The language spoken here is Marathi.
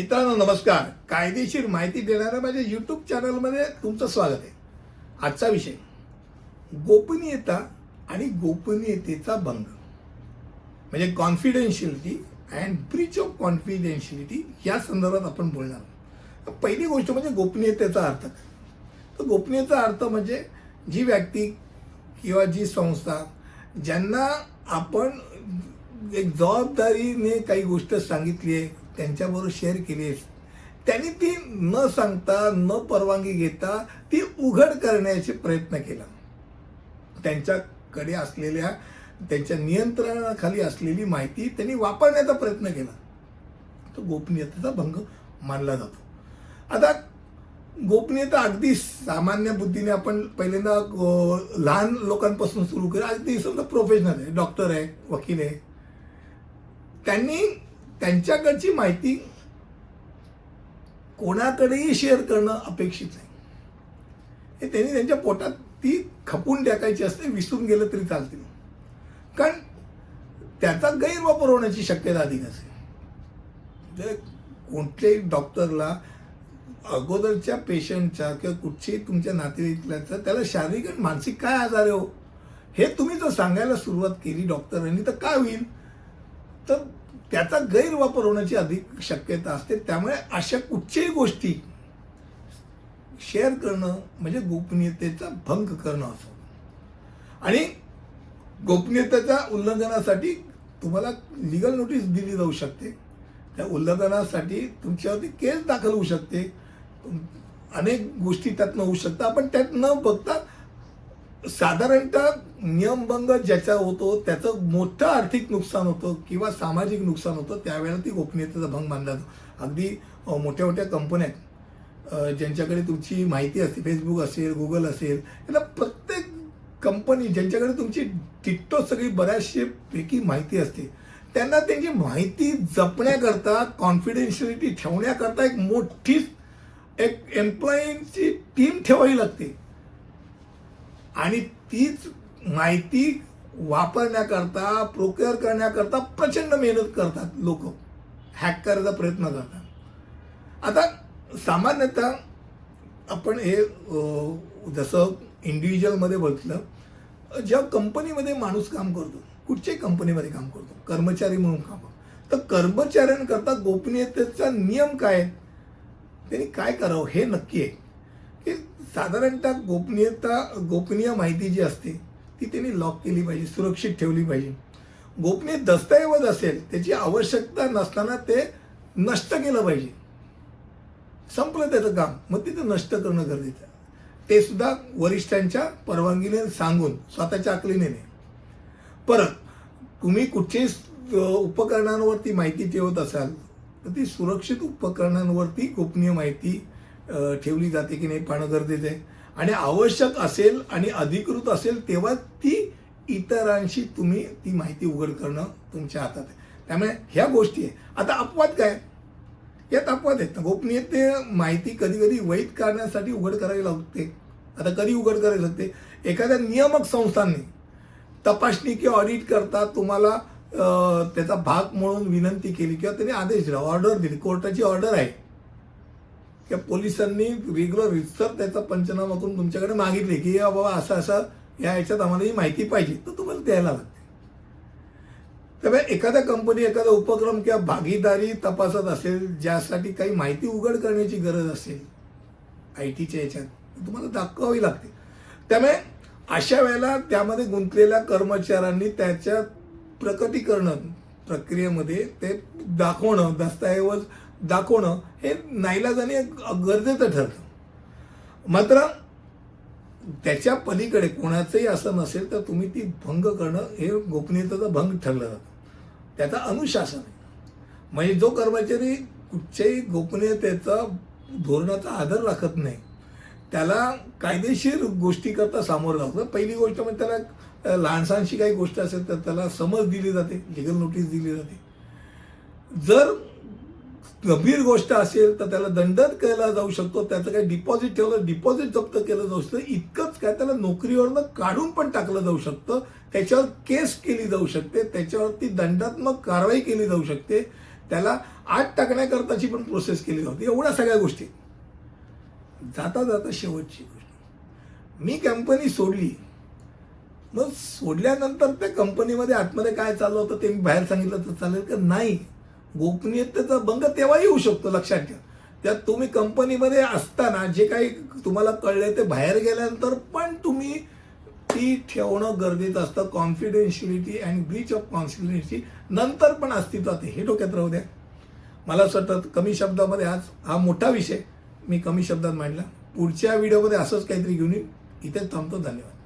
मित्रांनो नमस्कार. कायदेशीर माहिती देणाऱ्या माझ्या यूट्यूब चॅनलमध्ये तुमचं स्वागत आहे. आजचा विषय. गोपनीयता आणि गोपनीयतेचा भंग. म्हणजे confidentiality and breach of confidentiality या संदर्भात आपण बोलणार पहिली गोष्ट म्हणजे गोपनीयतेचा अर्थ. काय तर गोपनीयतेचा अर्थ म्हणजे जी व्यक्ती किंवा जी संस्था ज्यांना आपण एक जबाबदारीने काही गोष्ट सांगितली आहे त्यांच्याबरोबर शेअर केलीस त्यांनी ती न सांगता न परवानगी घेता ती उघड करण्याचे प्रयत्न केला. त्यांच्याकडे असलेल्या त्यांच्या नियंत्रणाखाली असलेली माहिती त्यांनी वापरण्याचा प्रयत्न केला. तो गोपनीयतेचा भंग मानला जातो. आता गोपनीयता अगदी सामान्य बुद्धीने आपण पहिल्यांदा लहान लोकांपासून सुरू करू. अगदी समजा प्रोफेशनल आहे डॉक्टर आहे वकील आहे. त्यांनी त्यांच्याकडची माहिती कोणाकडेही शेअर करणं अपेक्षित आहे हे त्यांनी त्यांच्या पोटात ती खपून टाकायची असते विसरून गेलं तरी चालतील. कारण त्याचा गैरवापर होण्याची शक्यता अधिक असेल जर कोणत्याही डॉक्टरला अगोदरच्या पेशंटच्या किंवा कुठच्याही तुमच्या नातेवाईकल्याचा त्याला शारीरिक आणि मानसिक काय आजार आहे हो? हे तुम्ही जर सांगायला सुरुवात केली डॉक्टरांनी तर काय होईल? तर त्याचा गैरवापर होण्याची अधिक शक्यता असते. त्यामुळे अशा कुठच्याही गोष्टी शेअर करणं म्हणजे गोपनीयतेचा भंग करणं असं. आणि गोपनीयतेच्या उल्लंघनासाठी तुम्हाला लिगल नोटीस दिली जाऊ शकते. त्या उल्लंघनासाठी तुमच्यावरती केस दाखल होऊ शकते. अनेक गोष्टी त्यातनं होऊ शकतात. आपण त्यात न बघता साधारणतः नियमभंग ज्याचा होतो त्याचं मोठं आर्थिक नुकसान होतं किंवा सामाजिक नुकसान होतं त्यावेळेला ती गोपनीयतेचा भंग मानला जातो. अगदी मोठ्या मोठ्या कंपन्या आहेत. ज्यांच्याकडे तुमची माहिती असते फेसबुक असेल गुगल असेल याला प्रत्येक कंपनी ज्यांच्याकडे तुमची टिट्टो सगळी बऱ्याचशे पैकी माहिती असते त्यांना त्यांची माहिती जपण्याकरता कॉन्फिडेन्शियलिटी ठेवण्याकरता एक मोठीच एक एम्प्लॉईची टीम ठेवावी लागते. आणि तीच माहिती वापरण्याकरता प्रोक्युअर करण्याकरता प्रचंड मेहनत करतात लोक. हॅक करायचा प्रयत्न करतात. आता सामान्यतः आपण हे जसं इंडिव्हिज्युअलमध्ये बघितलं ज्या कंपनीमध्ये माणूस काम करतो कुठच्याही कंपनीमध्ये काम करतो कर्मचारी म्हणून काम करतो तर कर्मचाऱ्यांकरता गोपनीयतेचा नियम काय आहे? त्यांनी काय करावं हे नक्की आहे. साधारणतः गोपनीयता गोपनीय माहिती जी असते ती त्यांनी लॉक केली पाहिजे सुरक्षित ठेवली पाहिजे. गोपनीय दस्तऐवज असेल त्याची आवश्यकता नसताना ते नष्ट केलं पाहिजे. संपलं त्याचं काम मग तिथं नष्ट करणं गरजेचं ते सुद्धा वरिष्ठांच्या परवानगीने सांगून स्वतःच्या आकलीने परत तुम्ही कुठचेही उपकरणांवरती माहिती ठेवत असाल तर ती सुरक्षित उपकरणांवरती गोपनीय माहिती ठेवली जाते की नाही पाहणं गरजेचं आहे. आणि आवश्यक असेल आणि अधिकृत असेल तेव्हा ती इतरांशी तुम्ही ती माहिती उघड करणं तुमच्या हातात आहे. त्यामुळे ह्या गोष्टी आहे. आता अपवाद काय? यात अपवाद आहेत गोपनीयते माहिती कधी कधी वैध कारणासाठी उघड करावी लागते. आता कधी उघड करावी लागते? एखाद्या नियामक संस्थांनी तपासणी किंवा ऑडिट करता तुम्हाला त्याचा भाग म्हणून विनंती केली किंवा त्यांनी आदेश दिला. ऑर्डर दिली. कोर्टाची ऑर्डर आहे. या पोलिसांनी रेग्युलर रितसर त्याचा पंचनामा करून तुमच्याकडे मागितले की या बाबा असं असं या याच्यात आम्हाला ही माहिती पाहिजे. तर तुम्हाला द्यायला लागते. त्यामुळे एखाद्या कंपनी एखादा उपक्रम किंवा भागीदारी तपासत असेल ज्यासाठी काही माहिती उघड करण्याची गरज असेल आय टीच्या याच्यात तुम्हाला दाखवावी लागते. त्यामुळे अशा वेळेला त्यामध्ये गुंतलेल्या कर्मचाऱ्यांनी त्याच्या प्रकटीकरण प्रक्रियेमध्ये ते दाखवणं दस्तऐवज दाखवणं हे नाईलाजाने गरजेचं ठरतं. मात्र त्याच्या पलीकडे कोणाचंही असं नसेल तर तुम्ही ती भंग करणं हे गोपनीयतेचा भंग ठरलं जातं. त्याचा अनुशासन आहे. म्हणजे जो कर्मचारी कुठच्याही गोपनीयतेचा धोरणाचा आदर राखत नाही त्याला कायदेशीर गोष्टीकरता सामोरं लागतं. पहिली गोष्ट म्हणजे त्याला अ, लहानसहानशी काही गोष्ट असेल तर त्याला समज दिली जाते लिगल नोटीस दिली जाते. जर गंभीर गोष्ट असेल तर त्याला दंडन केला जाऊ शकतो. त्याचं काही डिपॉझिट ठेवलं डिपॉझिट जप्त केलं जाऊ शकतं. इतकंच काय त्याला नोकरीवरनं काढून पण टाकलं जाऊ शकतं. त्याच्यावर केस केली जाऊ शकते. त्याच्यावरती दंडात्मक कारवाई केली जाऊ शकते. त्याला आत टाकण्याकरताची पण प्रोसेस केली होती एवढ्या सगळ्या गोष्टी. जाता जाता शेवटची गोष्ट. मी कंपनी सोडली. मग सोडल्यानंतर त्या कंपनीमध्ये आतमध्ये काय चाललं होतं ते मी बाहेर सांगितलं तर चालेल का? नाही. गोपनीयतेचा भंग तेव्हा येऊ शकतो लक्षात ठेवा त्यात तुम्ही कंपनीमध्ये असताना जे काही तुम्हाला कळले ते बाहेर गेल्यानंतर पण तुम्ही ती ठेवणं गरजेचं असतं. Confidentiality and breach of confidentiality नंतर पण अस्तित्वात हे डोक्यात राहू द्या. मला असं वाटतं कमी शब्दामध्ये आज हा मोठा विषय मी कमी शब्दात मांडला. पुढच्या व्हिडिओमध्ये असंच काहीतरी घेऊन येईल. इथेच थांबतो. धन्यवाद.